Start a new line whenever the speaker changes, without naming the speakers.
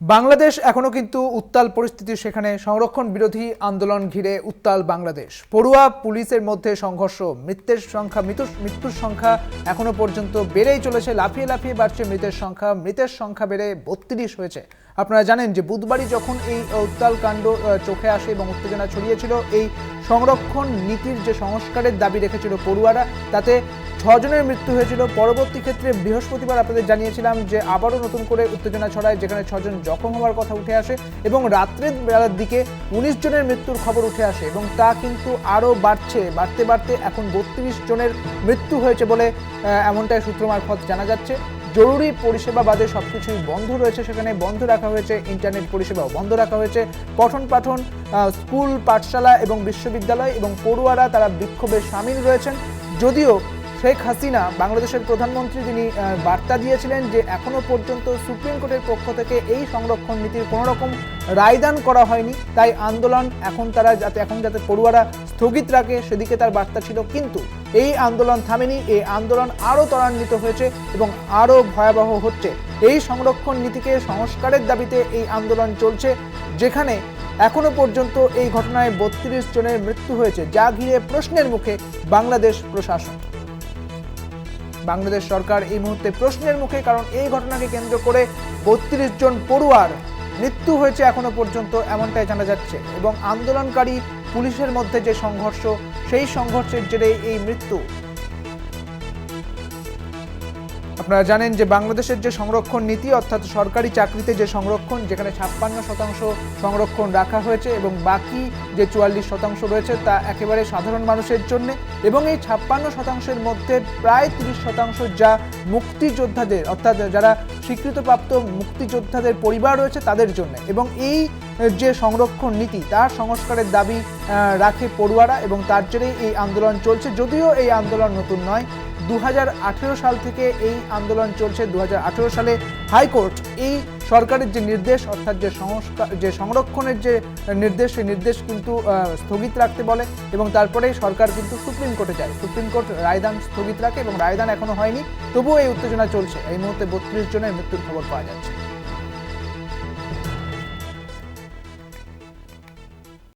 বাংলাদেশ এখনও কিন্তু উত্তাল পরিস্থিতি সেখানে সংরক্ষণ বিরোধী আন্দোলন ঘিরে উত্তাল বাংলাদেশ। পড়ুয়া পুলিশের মধ্যে সংঘর্ষ মৃত্যুর সংখ্যা মৃত্যুর মৃত্যুর সংখ্যা এখনও পর্যন্ত বেড়েই চলেছে, লাফিয়ে লাফিয়ে বাড়ছে মৃতের সংখ্যা মৃতের সংখ্যা বেড়ে বত্রিশ হয়েছে। আপনারা জানেন যে বুধবারই যখন এই উত্তাল কাণ্ড চোখে আসে এবং উত্তেজনা ছড়িয়েছিল, এই সংরক্ষণ নীতির যে সংস্কারের দাবি রেখেছিল পড়ুয়ারা, তাতে ছজনের মৃত্যু হয়েছিল। পরবর্তী ক্ষেত্রে বৃহস্পতিবার আপনাদের জানিয়েছিলাম যে আবারও নতুন করে উত্তেজনা ছড়ায়, যেখানে ছজন জখম হওয়ার কথা উঠে আসে এবং রাত্রের বেলার দিকে উনিশ জনের মৃত্যুর খবর উঠে আসে এবং তা কিন্তু আরও বাড়ছে। বাড়তে বাড়তে এখন বত্রিশ জনের মৃত্যু হয়েছে বলে এমনটাই সূত্র মারফত জানা যাচ্ছে। জরুরি পরিষেবা বাদে সব কিছুই বন্ধ রয়েছে সেখানে। বন্ধ রাখা হয়েছে ইন্টারনেট পরিষেবাও বন্ধ রাখা হয়েছে। পঠন পাঠন স্কুল, পাঠশালা এবং বিশ্ববিদ্যালয় এবং পড়ুয়ারা তারা বিক্ষোভে সামিল রয়েছেন। যদিও শেখ হাসিনা, বাংলাদেশের প্রধানমন্ত্রী তিনি বার্তা দিয়েছিলেন যে এখনও পর্যন্ত সুপ্রিম কোর্টের পক্ষ থেকে এই সংরক্ষণ নীতির কোনো রকম রায়দান করা হয়নি। তাই আন্দোলন এখন তারা যাতে, এখন যাতে পড়ুয়ারা স্থগিত রাখে, সেদিকে তার বার্তা ছিল কিন্তু এই আন্দোলন থামেনি। এই আন্দোলন আরও ত্বরান্বিত হয়েছে এবং আরও ভয়াবহ হচ্ছে। এই সংরক্ষণ নীতিকে সংস্কারের দাবিতে এই আন্দোলন চলছে, যেখানে এখনও পর্যন্ত এই ঘটনায় বত্রিশ জনের মৃত্যু হয়েছে, যা ঘিরে প্রশ্নের মুখে বাংলাদেশ প্রশাসন। বাংলাদেশ সরকার এই মুহূর্তে প্রশ্নের মুখে, কারণ এই ঘটনাকে কেন্দ্র করে বত্রিশ জন পড়ুয়ার মৃত্যু হয়েছে এখনও পর্যন্ত, এমনটাই জানা যাচ্ছে। এবং আন্দোলনকারী পুলিশের মধ্যে যে সংঘর্ষ, সেই সংঘর্ষের জেরে এই মৃত্যু। আপনারা জানেন যে বাংলাদেশের যে সংরক্ষণ নীতি, অর্থাৎ সরকারি চাকরিতে যে সংরক্ষণ, যেখানে ছাপ্পান্ন শতাংশ সংরক্ষণ রাখা হয়েছে এবং বাকি যে চুয়াল্লিশ শতাংশ রয়েছে তা একেবারে সাধারণ মানুষের জন্য এবং এই ছাপ্পান্ন শতাংশের মধ্যে প্রায় তিরিশ শতাংশ যা মুক্তিযোদ্ধাদের, অর্থাৎ যারা স্বীকৃতপ্রাপ্ত মুক্তিযোদ্ধাদের পরিবার রয়েছে তাদের জন্য এবং এই যে সংরক্ষণ নীতি, তার সংস্কারের দাবি রাখে পড়ুয়ারা এবং তার জেরেই এই আন্দোলন চলছে। যদিও এই আন্দোলন নতুন নয় দু হাজার আঠেরো সাল থেকে এই আন্দোলন চলছে। দু হাজার আঠেরো সালে হাইকোর্ট এই সরকারের যে নির্দেশ, অর্থাৎ যে সংস্কার, যে সংরক্ষণের যে নির্দেশ, সেই নির্দেশ কিন্তু স্থগিত রাখতে বলে এবং তারপরে সরকার কিন্তু সুপ্রিম কোর্টে যায়। সুপ্রিম কোর্ট রায়দান স্থগিত রাখে এবং রায়দান এখনও হয়নি, তবুও এই উত্তেজনা চলছে। এই মুহূর্তে বত্রিশ জনের মৃত্যুর খবর পাওয়া যাচ্ছে।